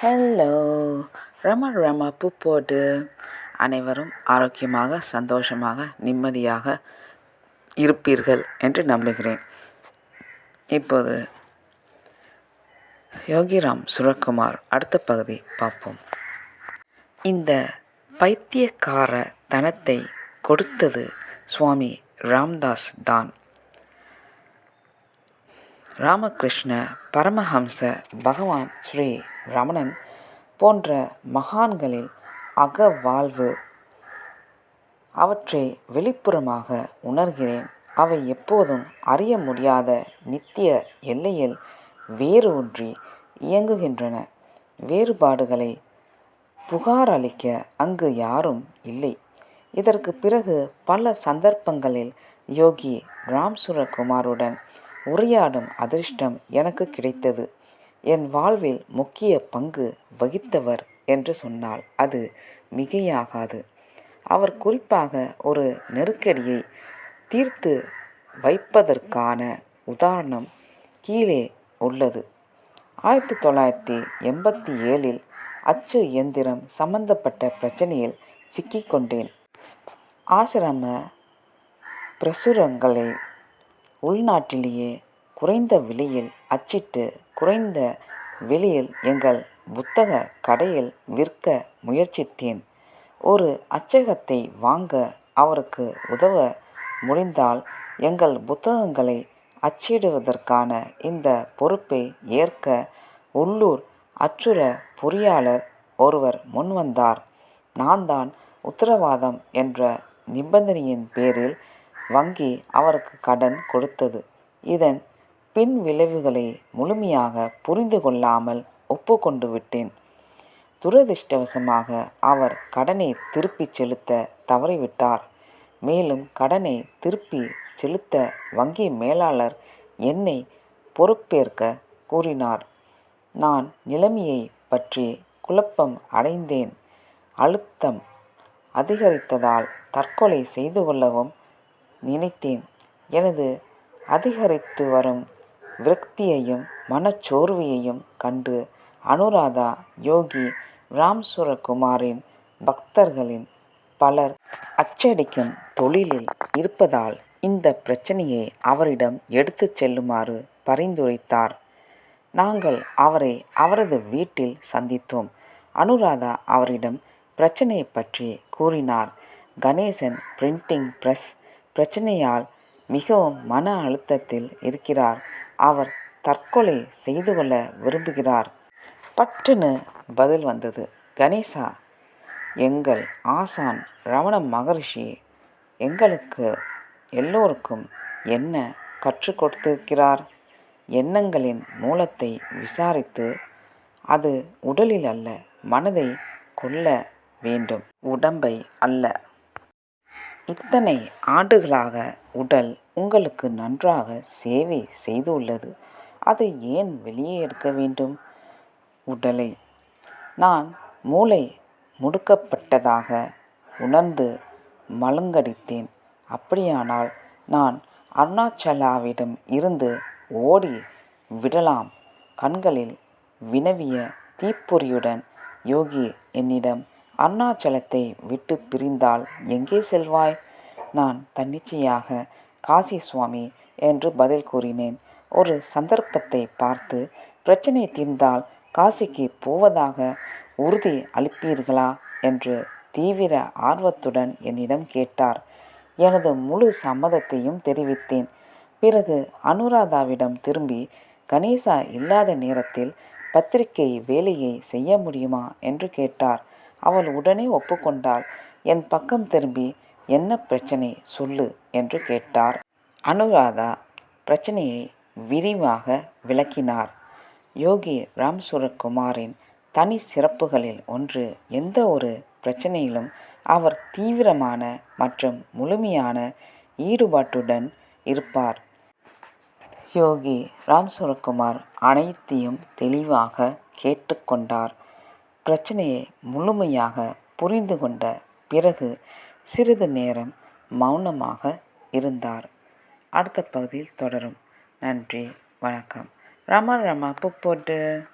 Hello ரம ரம புப்போடு அனைவரும் ஆரோக்கியமாக சந்தோஷமாக நிம்மதியாக இருப்பீர்கள் என்று நம்புகிறேன். இப்போது யோகிராம் சுரக்குமார் அடுத்த பகுதி பார்ப்போம். இந்த பைத்தியக்கார தனத்தை கொடுத்தது சுவாமி ராம்தாஸ் தான். ராமகிருஷ்ண பரமஹம்ச பகவான் ஸ்ரீ ரமணன் போன்ற மகான்களில் அகவாழ்வு அவற்றை வெளிப்புறமாக உணர்கிறேன். அவை எப்போதும் அறிய முடியாத நித்திய எல்லையில் வேறு ஒன்றி இயங்குகின்றன. வேறுபாடுகளை புகாரளிக்க அங்கு யாரும் இல்லை. இதற்கு பிறகு பல சந்தர்ப்பங்களில் யோகி ராம்சுரகுமாருடன் உரையாடும் அதிர்ஷ்டம் எனக்கு கிடைத்தது. என் வாழ்வில் முக்கிய பங்கு வகித்தவர் என்று சொன்னால் அது மிகையாகாது. அவர் குறிப்பாக ஒரு நெருக்கடியை தீர்த்து வைப்பதற்கான உதாரணம் கீழே உள்ளது. ஆயிரத்தி தொள்ளாயிரத்தி எண்பத்தி ஏழில் அச்சு இயந்திரம் சம்பந்தப்பட்ட பிரச்சனையில் சிக்கிக்கொண்டேன். ஆசிரம பிரசுரங்களை உள்நாட்டிலேயே குறைந்த விலையில் அச்சிட்டு குறைந்த விலையில் எங்கள் புத்தக கடையில் விற்க முயற்சித்தேன். ஒரு அச்சகத்தை வாங்க அவருக்கு உதவ முடிந்தால் எங்கள் புத்தகங்களை அச்சிடுவதற்கான இந்த பொறுப்பை ஏற்க உள்ளூர் அச்சுர பொறியாளர் ஒருவர் முன்வந்தார். நான் தான் உத்தரவாதம் என்ற நிபந்தனையின் பேரில் வங்கி அவருக்கு கடன் கொடுத்தது. இதன் பின் விளைவுகளை முழுமையாக புரிந்து கொள்ளாமல் ஒப்புக்கொண்டு விட்டேன். துரதிர்ஷ்டவசமாக அவர் கடனை திருப்பிச் செலுத்த தவறிவிட்டார். மேலும் கடனை திருப்பி செலுத்த வங்கி மேலாளர் என்னை பொறுப்பேற்க கூறினார். நான் நிலைமையை பற்றி குழப்பம் அடைந்தேன். அழுத்தம் அதிகரித்ததால் தற்கொலை செய்து கொள்ளவும் நினைத்தேன். எனது அதிகரித்து வரும் விரக்தியையும் மனச்சோர்வையையும் கண்டு அனுராதா யோகி ராம்சுரகுமாரின் பக்தர்களின் பலர் அச்சடிக்கும் தொழிலில் இருப்பதால் இந்த பிரச்சனையை அவரிடம் எடுத்து செல்லுமாறு பரிந்துரைத்தார். நாங்கள் அவரை அவரது வீட்டில் சந்தித்தோம். அனுராதா அவரிடம் பிரச்சனையை பற்றி கூறினார். கணேசன் பிரிண்டிங் பிரஸ் பிரச்சனையால் மிகவும் மன அழுத்தத்தில் இருக்கிறார். அவர் தற்கொலை செய்து கொள்ள விரும்புகிறார். பட்டுன்னு பதில் வந்தது. கணேசா எங்கள் ஆசான் ரமண மகரிஷி எங்களுக்கு எல்லோருக்கும் என்ன கற்றுக் கொடுத்திருக்கிறார்? எண்ணங்களின் மூலத்தை விசாரித்து அது உடலில் அல்ல மனதை கொள்ள வேண்டும். உடம்பை அல்ல இத்தனை ஆண்டுகளாக உடல் உங்களுக்கு நன்றாக சேவை செய்துள்ளது. அதை ஏன் வெளியே எடுக்க வேண்டும்? உடலை. நான் மூளை முடுக்கப்பட்டதாக உணர்ந்து மழுங்கடித்தேன். அப்படியானால் நான் அருணாச்சலாவிடம் இருந்து ஓடி விடலாம். கண்களில் வினவிய தீப்பொறியுடன் யோகி என்னிடம் அருணாச்சலத்தை விட்டு பிரிந்தால் எங்கே செல்வாய்? நான் தன்னிச்சையாக காசி சுவாமி என்று பதில் கூறினேன். ஒரு சந்தர்ப்பத்தை பார்த்து பிரச்சனை தீர்ந்தால் காசிக்கு போவதாக உறுதி அளிப்பீர்களா? என்று தீவிர ஆர்வத்துடன் என்னிடம் கேட்டார். எனது முழு சம்மதத்தையும் தெரிவித்தேன். பிறகு அனுராதாவிடம் திரும்பி கணேசா இல்லாத நேரத்தில் பத்திரிகை வேலையை செய்ய முடியுமா? என்று கேட்டார். அவள் உடனே ஒப்புக்கொண்டாள். என் பக்கம் திரும்பி என்ன பிரச்சனை சொல்லு என்று கேட்டார். அனுராதா பிரச்சனையை விரிவாக விளக்கினார். யோகி ராம்சுரகுமாரின் தனி சிறப்புகளில் ஒன்று எந்த ஒரு பிரச்சனையிலும் அவர் தீவிரமான மற்றும் முழுமையான ஈடுபாட்டுடன் இருப்பார். யோகி ராம்சுரகுமார் அனைத்தையும் தெளிவாக கேட்டுக்கொண்டார். பிரச்சனையை முழுமையாக புரிந்து கொண்ட பிறகு சிறிது நேரம் மௌனமாக இருந்தார். அடுத்த பகுதியில் தொடரும். நன்றி வணக்கம். ரமா ரமா புப்போட்டு